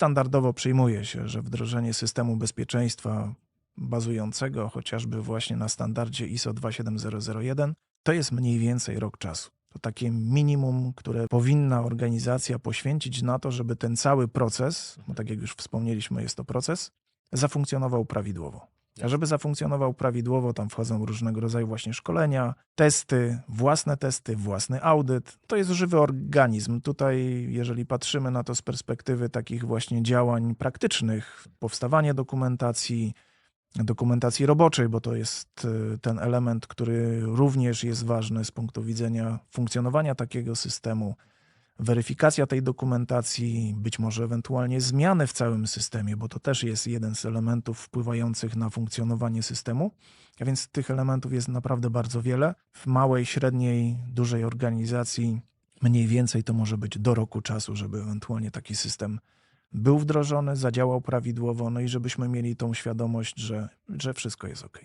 standardowo przyjmuje się, że wdrożenie systemu bezpieczeństwa bazującego chociażby właśnie na standardzie ISO 27001 to jest mniej więcej rok czasu. To takie minimum, które powinna organizacja poświęcić na to, żeby ten cały proces, bo tak jak już wspomnieliśmy, jest to proces, zafunkcjonował prawidłowo. A żeby zafunkcjonował prawidłowo, tam wchodzą różnego rodzaju właśnie szkolenia, testy, własne testy, własny audyt. To jest żywy organizm. Tutaj, jeżeli patrzymy na to z perspektywy takich właśnie działań praktycznych, powstawanie dokumentacji, dokumentacji roboczej, bo to jest y, ten element, który również jest ważny z punktu widzenia funkcjonowania takiego systemu. Weryfikacja tej dokumentacji, być może ewentualnie zmiany w całym systemie, bo to też jest jeden z elementów wpływających na funkcjonowanie systemu. A więc tych elementów jest naprawdę bardzo wiele. W małej, średniej, dużej organizacji mniej więcej to może być do roku czasu, żeby ewentualnie taki system był wdrożony, zadziałał prawidłowo, no i żebyśmy mieli tą świadomość, że, że wszystko jest ok.